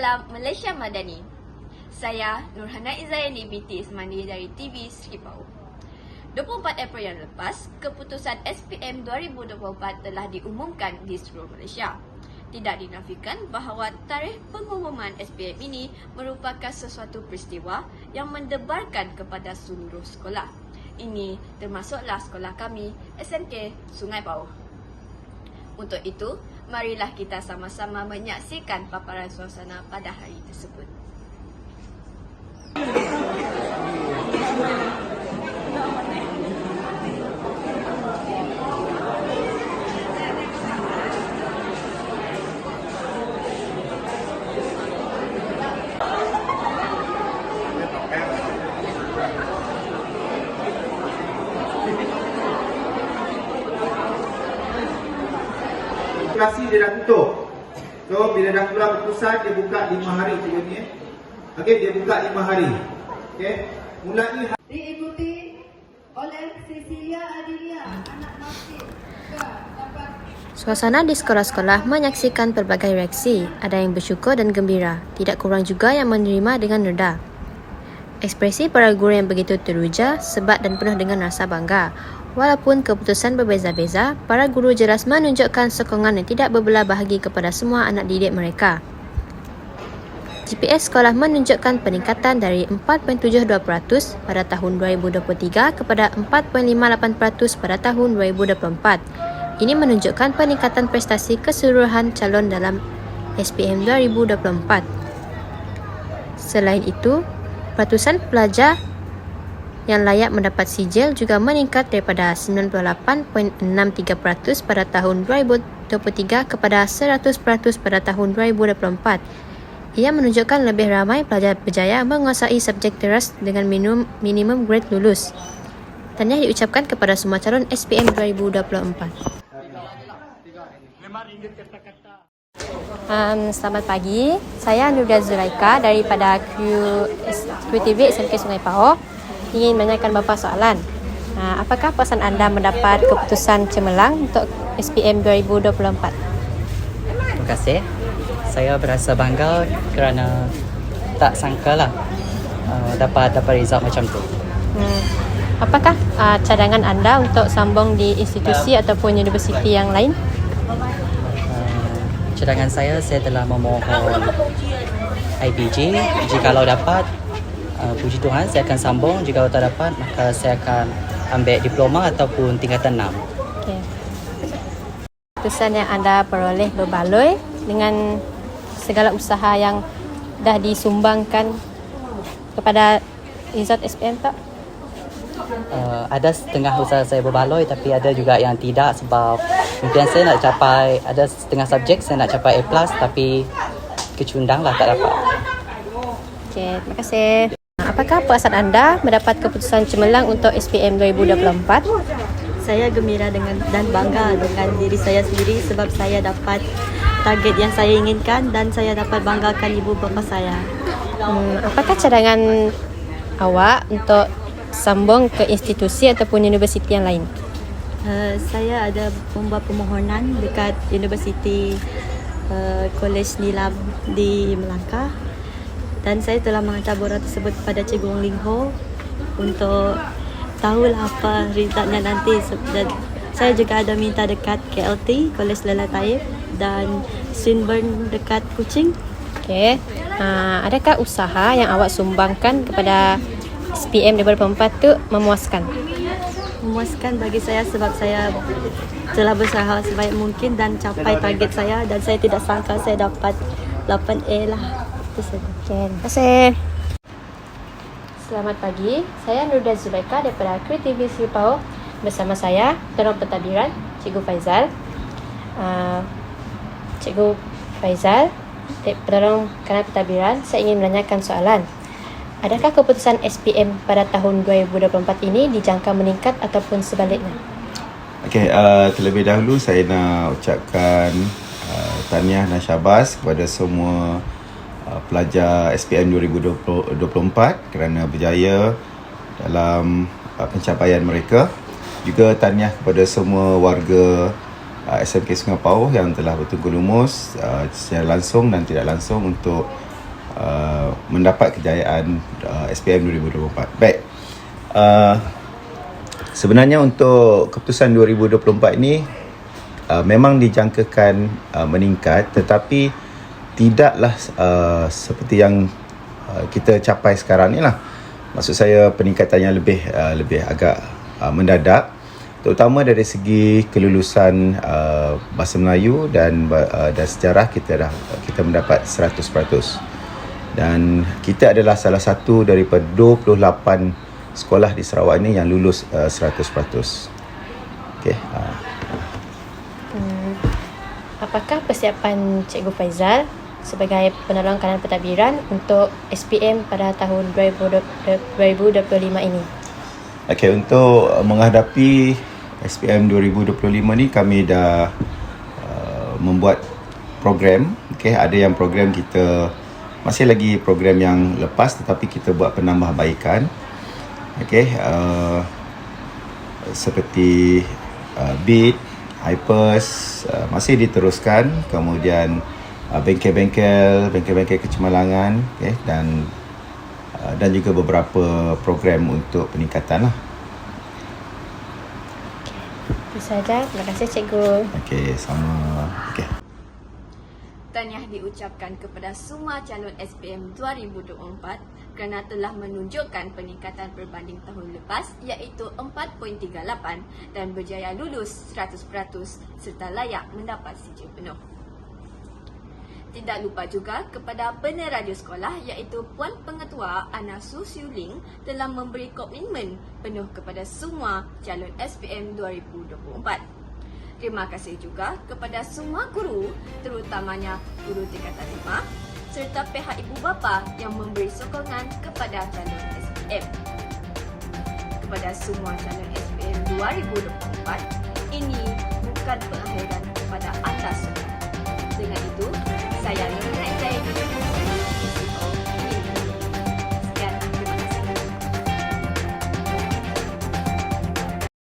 dalam Malaysia Madani. Saya Nurhana Izayani binti Ismani dari TV Sri Pau. 24 April yang lepas, keputusan SPM 2024 telah diumumkan di seluruh Malaysia. Tidak dinafikan bahawa tarikh pengumuman SPM ini merupakan sesuatu peristiwa yang mendebarkan kepada seluruh sekolah. Ini termasuklah sekolah kami, SMK Sungai Pauh. Untuk itu, marilah kita sama-sama menyaksikan paparan suasana pada hari tersebut. Operasi dia dah tutup. So bila dah keluar keputusan dia buka 5 hari cikgu ni. eh. Okey dia buka 5 hari. Okey. Mulai diikuti oleh Cecilia Adilia, anak masjid Suasana di sekolah-sekolah menyaksikan pelbagai reaksi. Ada yang bersyukur dan gembira. Tidak kurang juga yang menerima dengan reda. Ekspresi para guru yang begitu teruja, sebat dan penuh dengan rasa bangga. Walaupun keputusan berbeza-beza, para guru jelas menunjukkan sokongan yang tidak berbelah bahagi kepada semua anak didik mereka. GPS sekolah menunjukkan peningkatan dari 4.72% pada tahun 2023 kepada 4.58% pada tahun 2024. Ini menunjukkan peningkatan prestasi keseluruhan calon dalam SPM 2024. Selain itu, peratusan pelajar yang layak mendapat sijil juga meningkat daripada 98.63% pada tahun 2023 kepada 100% pada tahun 2024. Ia menunjukkan lebih ramai pelajar berjaya menguasai subjek teras dengan minimum, minimum grade lulus. Tahniah diucapkan kepada semua calon SPM 2024. Um, selamat pagi, saya Nurdia Zulaika daripada QTV SMK Sungai Pahor ingin menanyakan beberapa soalan. Uh, apakah perasaan anda mendapat keputusan cemerlang untuk SPM 2024? Terima kasih. Saya berasa bangga kerana tak sangka lah uh, dapat dapat result macam tu. Hmm. Apakah uh, cadangan anda untuk sambung di institusi ataupun universiti yang lain? Uh, cadangan saya, saya telah memohon IPG. Jikalau dapat, uh, puji Tuhan, saya akan sambung. Jika tak dapat, maka saya akan ambil diploma ataupun tingkatan 6. Okay. Keputusan yang anda peroleh berbaloi dengan segala usaha yang dah disumbangkan kepada result SPM tak? Uh, ada setengah usaha saya berbaloi tapi ada juga yang tidak sebab mungkin saya nak capai ada setengah subjek saya nak capai A+, tapi kecundang lah tak dapat. Okey, terima kasih. Apakah perasaan anda mendapat keputusan cemerlang untuk SPM 2024? Saya gembira dengan dan bangga dengan diri saya sendiri sebab saya dapat target yang saya inginkan dan saya dapat banggakan ibu bapa saya. Hmm, apakah cadangan awak untuk sambung ke institusi ataupun universiti yang lain? Uh, saya ada membuat permohonan dekat Universiti uh, College Nilam di Melaka dan saya telah menghantar borang tersebut kepada Cikgu Wong Ling Ho untuk tahulah apa resultnya nanti dan saya juga ada minta dekat KLT College Lela Taib dan Swinburne dekat Kuching Okey. Uh, adakah usaha yang awak sumbangkan kepada SPM 2024 tu memuaskan? memuaskan bagi saya sebab saya telah berusaha sebaik mungkin dan capai target saya dan saya tidak sangka saya dapat 8A lah. Itu saja. Okey, terima kasih. Selamat pagi, saya Nurda Zulaika daripada Kri TV Sri Pau bersama saya, Terong Pentadbiran, Cikgu Faizal. Uh, Cikgu Faizal, Penolong Kanan Pentadbiran, saya ingin menanyakan soalan. Adakah keputusan SPM pada tahun 2024 ini dijangka meningkat ataupun sebaliknya? Okey, uh, terlebih dahulu saya nak ucapkan uh, tahniah dan syabas kepada semua uh, pelajar SPM 2024 kerana berjaya dalam uh, pencapaian mereka. Juga tahniah kepada semua warga uh, SMK Sungai Pauh yang telah bertunggu lumus uh, secara langsung dan tidak langsung untuk uh, mendapat kejayaan uh, SPM 2024. Baik. Uh, sebenarnya untuk keputusan 2024 ini uh, memang dijangkakan uh, meningkat tetapi tidaklah uh, seperti yang uh, kita capai sekarang ni lah. Maksud saya peningkatan yang lebih uh, lebih agak uh, mendadak terutama dari segi kelulusan uh, bahasa Melayu dan uh, dan sejarah kita dah kita mendapat 100%. Dan kita adalah salah satu daripada 28 sekolah di Sarawak ini yang lulus uh, 100%. Okey. Uh, Hmm, apakah persiapan Cikgu Faizal sebagai penolong kanan pentadbiran untuk SPM pada tahun 2020 2025 ini? Okey, untuk menghadapi SPM 2025 ni kami dah uh, membuat program. Okey, ada yang program kita masih lagi program yang lepas tetapi kita buat penambahbaikan. Okey, uh, seperti uh, Beat, Hypers uh, masih diteruskan. Kemudian uh, bengkel-bengkel, bengkel-bengkel kecemerlangan okay, dan uh, dan juga beberapa program untuk peningkatan lah. Itu sahaja. Terima kasih Cikgu. Okey, sama. Okey. Tahniah diucapkan kepada semua calon SPM 2024 kerana telah menunjukkan peningkatan berbanding tahun lepas iaitu 4.38 dan berjaya lulus 100% serta layak mendapat sijil penuh. Tidak lupa juga kepada peneraja sekolah iaitu Puan Pengetua Ana Su Siu Ling telah memberi komitmen penuh kepada semua calon SPM 2024. Terima kasih juga kepada semua guru, terutamanya guru tingkatan 5 serta pihak ibu bapa yang memberi sokongan kepada calon SPM. Kepada semua calon SPM 2024,